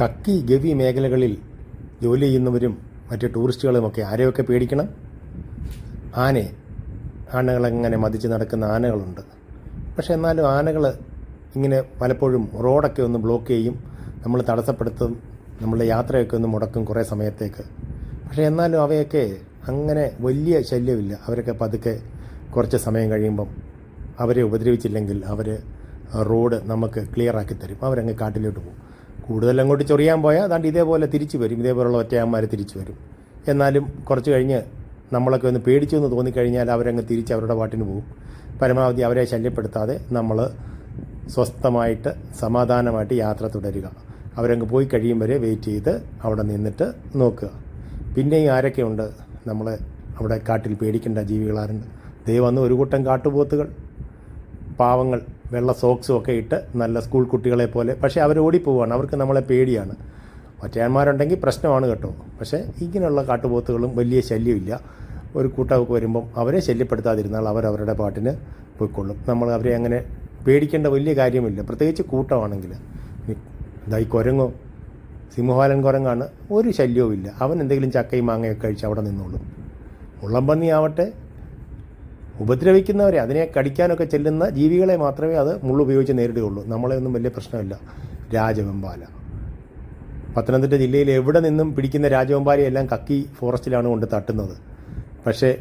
കക്കി ഗവി മേഖലകളിൽ ജോലി ചെയ്യുന്നവരും മറ്റ് ടൂറിസ്റ്റുകളുമൊക്കെ ആരെയൊക്കെ പേടിക്കണം? ആനയെ ആനകളെങ്ങനെ മതിച്ച് നടക്കുന്ന ആനകളുണ്ട്. പക്ഷെ എന്നാലും ആനകൾ ഇങ്ങനെ പലപ്പോഴും റോഡൊക്കെ ഒന്ന് ബ്ലോക്ക് ചെയ്യും നമ്മൾ തടസ്സപ്പെടുത്തും നമ്മളുടെ യാത്രയൊക്കെ ഒന്ന് മുടക്കും കുറേ സമയത്തേക്ക്. പക്ഷേ എന്നാലും അവയൊക്കെ അങ്ങനെ വലിയ ശല്യമില്ല. അവരൊക്കെ പതുക്കെ കുറച്ച് സമയം കഴിയുമ്പം അവരെ ഉപദ്രവിച്ചില്ലെങ്കിൽ അവർ റോഡ് നമുക്ക് ക്ലിയറാക്കി തരും. അവരങ്ങ് കാട്ടിലോട്ട് പോകും. കൂടുതൽ അങ്ങോട്ട് ചൊറിയാൻ പോയാൽ അതാണ്ട് ഇതേപോലെ തിരിച്ചു വരും. ഇതേപോലുള്ള ഒറ്റയാന്മാർ തിരിച്ചു വരും. എന്നാലും കുറച്ച് കഴിഞ്ഞ് നമ്മളൊക്കെ ഒന്ന് പേടിച്ചു എന്ന് തോന്നിക്കഴിഞ്ഞാൽ അവരങ്ങ് തിരിച്ച് അവരുടെ പാട്ടിന് പോകും പരമാവധി അവരെ ശല്യപ്പെടുത്താതെ നമ്മൾ സ്വസ്ഥമായിട്ട് സമാധാനമായിട്ട് യാത്ര തുടരുക. അവരങ്ങ് പോയി കഴിയും വരെ വെയിറ്റ് ചെയ്ത് അവിടെ നിന്നിട്ട് നോക്കുക. പിന്നെയും ആരൊക്കെയുണ്ട്? നമ്മളെ അവിടെ കാട്ടിൽ പേടിക്കേണ്ട ജീവികളാരുണ്ട്? ദൈവം ഒരു കൂട്ടം കാട്ടുപോത്തുകൾ പാവങ്ങൾ. വെള്ള സോക്സും ഒക്കെ ഇട്ട് നല്ല സ്കൂൾ കുട്ടികളെ പോലെ. പക്ഷേ അവർ ഓടിപ്പോവാണ്. അവർക്ക് നമ്മളെ പേടിയാണ്. മറ്റേന്മാരുണ്ടെങ്കിൽ പ്രശ്നമാണ് കേട്ടോ. പക്ഷേ ഇങ്ങനെയുള്ള കാട്ടുപോത്തുകളും വലിയ ശല്യമില്ല. ഒരു കൂട്ടമൊക്കെ വരുമ്പം അവരെ ശല്യപ്പെടുത്താതിരുന്നാൽ അവർ അവരുടെ പാട്ടിന് പോയിക്കൊള്ളും. നമ്മൾ അവരെ അങ്ങനെ പേടിക്കേണ്ട വലിയ കാര്യമില്ല. പ്രത്യേകിച്ച് കൂട്ടമാണെങ്കിൽ. ഇതായി കുരങ്ങോ സിംഹവാലൻ കുരങ്ങാണ്. ഒരു ശല്യവും ഇല്ല അവൻ എന്തെങ്കിലും ചക്കയും മാങ്ങയൊക്കെ കഴിച്ച് അവിടെ നിന്നോളും. ഉള്ളംപന്നി ആവട്ടെ ഉപദ്രവിക്കുന്നവരെ അതിനെ കടിക്കാനൊക്കെ ചെല്ലുന്ന ജീവികളെ മാത്രമേ അത് മുള്ളുപയോഗിച്ച് നേരിടുകയുള്ളൂ. നമ്മളെ ഒന്നും വലിയ പ്രശ്നമില്ല. രാജവെമ്പാല. പത്തനംതിട്ട ജില്ലയിൽ എവിടെ നിന്നും പിടിക്കുന്ന രാജവെമ്പാലയെല്ലാം കക്കി ഫോറസ്റ്റിലാണ് കൊണ്ട് തട്ടുന്നത്. പക്ഷേ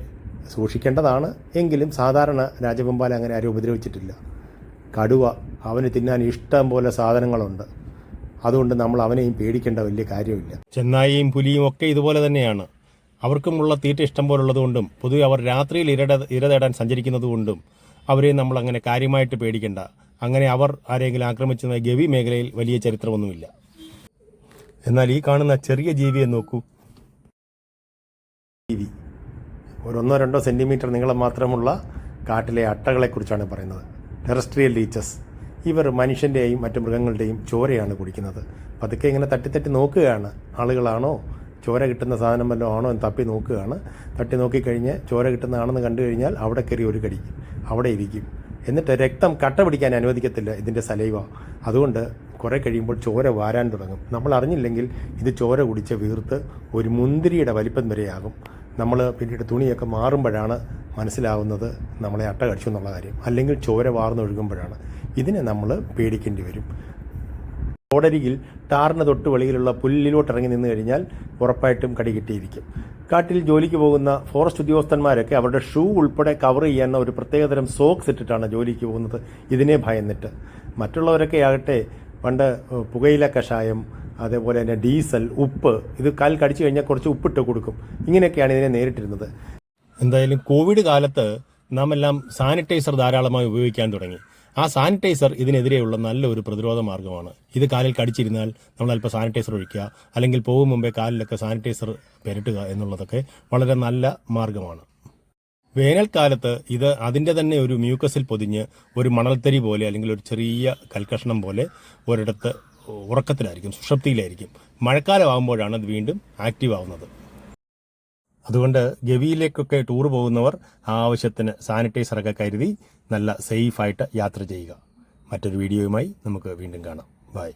സൂക്ഷിക്കേണ്ടതാണ് എങ്കിലും സാധാരണ രാജവെമ്പാല അങ്ങനെ ആരും ഉപദ്രവിച്ചിട്ടില്ല. കടുവ അവന് തിന്നാൻ ഇഷ്ടം പോലെ സാധനങ്ങളുണ്ട്. അതുകൊണ്ട് നമ്മൾ അവനെയും പേടിക്കേണ്ട വലിയ കാര്യമില്ല. ചെന്നായിയും പുലിയും ഒക്കെ ഇതുപോലെ തന്നെയാണ്. അവർക്കുമുള്ള തീറ്റ ഇഷ്ടം പോലുള്ളതുകൊണ്ടും പൊതുവെ അവർ രാത്രിയിൽ ഇരട ഇര തേടാൻ സഞ്ചരിക്കുന്നതുകൊണ്ടും അവരെ നമ്മൾ അങ്ങനെ കാര്യമായിട്ട് പേടിക്കേണ്ട. അങ്ങനെ അവർ ആരെങ്കിലും ആക്രമിച്ചെന്ന ഗവി മേഖലയിൽ വലിയ ചരിത്രമൊന്നുമില്ല. എന്നാൽ ഈ കാണുന്ന ചെറിയ ജീവിയെ നോക്കൂ. ജീവി. ഒരൊന്നോ രണ്ടോ സെന്റിമീറ്റർ നീളം മാത്രമുള്ള കാട്ടിലെ അട്ടകളെക്കുറിച്ചാണ് പറയുന്നത്. ടെറസ്ട്രിയൽ ലീച്ചസ് ഇവർ മനുഷ്യന്റെയും മറ്റു മൃഗങ്ങളുടെയും ചോരയാണ് കുടിക്കുന്നത്. പതുക്കെ ഇങ്ങനെ തട്ടിത്തട്ടി തട്ടി നോക്കുകയാണ്. ആളുകളാണോ ചോര കിട്ടുന്ന സാധനം വല്ലതും ആണോ എന്ന് തപ്പി നോക്കുകയാണ്. തട്ടി നോക്കിക്കഴിഞ്ഞ് ചോര കിട്ടുന്നതാണെന്ന് കണ്ടു കഴിഞ്ഞാൽ അവിടെ കയറി ഒരു കടി. അവിടെ ഇരിക്കും. എന്നിട്ട് രക്തം കട്ട പിടിക്കാൻ അനുവദിക്കത്തില്ല ഇതിന്റെ സലൈവ. അതുകൊണ്ട് കുറേ കഴിയുമ്പോൾ ചോര വാരാൻ തുടങ്ങും. നമ്മൾ അറിഞ്ഞില്ലെങ്കിൽ ഇത് ചോര കുടിച്ച് വീർത്ത് ഒരു മുന്തിരിയുടെ വലിപ്പം വരെയാകും. നമ്മൾ പിന്നീട് തുണിയൊക്കെ മാറുമ്പോഴാണ് മനസ്സിലാവുന്നത് നമ്മളെ അട്ട കടിച്ചു എന്നുള്ള കാര്യം. അല്ലെങ്കിൽ ചോര വാർന്നൊഴുകുമ്പോഴാണ് ഇതിനെ നമ്മൾ പേടിക്കേണ്ടി വരും. റോഡരികിൽ ടാറിന് തൊട്ട് വെളിയിലുള്ള പുല്ലിലോട്ട് ഇറങ്ങി നിന്ന് കഴിഞ്ഞാൽ ഉറപ്പായിട്ടും കടി കിട്ടിയിരിക്കും. കാട്ടിൽ ജോലിക്ക് പോകുന്ന ഫോറസ്റ്റ് ഉദ്യോഗസ്ഥന്മാരൊക്കെ അവരുടെ ഷൂ ഉൾപ്പെടെ കവർ ചെയ്യാൻ ഒരു പ്രത്യേകതരം സോക്സ് ഇട്ടിട്ടാണ് ജോലിക്ക് പോകുന്നത്. ഇതിനെ ഭയന്നിട്ട്. മറ്റുള്ളവരൊക്കെ ആകട്ടെ പണ്ട് പുകയില കഷായം അതേപോലെ തന്നെ ഡീസൽ ഉപ്പ് ഇത് കാൽ കടിച്ചു കഴിഞ്ഞാൽ കുറച്ച് ഉപ്പിട്ട് കൊടുക്കും. ഇങ്ങനെയൊക്കെയാണ് ഇതിനെ നേരിട്ടിരുന്നത്. എന്തായാലും കോവിഡ് കാലത്ത് നാം എല്ലാം സാനിറ്റൈസർ ധാരാളമായി ഉപയോഗിക്കാൻ തുടങ്ങി. ആ സാനിറ്റൈസർ ഇതിനെതിരെയുള്ള നല്ലൊരു പ്രതിരോധ മാർഗമാണ് ഇത് കാലിൽ കടിച്ചിരുന്നാൽ നമ്മൾ അല്പം സാനിറ്റൈസർ ഒഴിക്കുക അല്ലെങ്കിൽ പോകും മുമ്പേ കാലിലൊക്കെ സാനിറ്റൈസർ പെരട്ടുക എന്നുള്ളതൊക്കെ വളരെ നല്ല മാർഗമാണ് വേനൽക്കാലത്ത് ഇത് അതിന്റെ തന്നെ ഒരു മ്യൂക്കസിൽ പൊതിഞ്ഞ് ഒരു മണൽത്തരി പോലെ അല്ലെങ്കിൽ ഒരു ചെറിയ കൽക്കഷണം പോലെ ഒരിടത്ത് ഉറക്കത്തിലായിരിക്കും സുഷപ്തിയിലായിരിക്കും. മഴക്കാലമാകുമ്പോഴാണ് അത് വീണ്ടും ആക്റ്റീവ് ആവുന്നത്. അതുകൊണ്ട് ഗവിയിലേക്കൊക്കെ ടൂർ പോകുന്നവർ ആവശ്യത്തിന് സാനിറ്റൈസറൊക്കെ കരുതി നല്ല സേഫായിട്ട് യാത്ര ചെയ്യുക. മറ്റൊരു വീഡിയോയുമായി നമുക്ക് വീണ്ടും കാണാം. ബൈ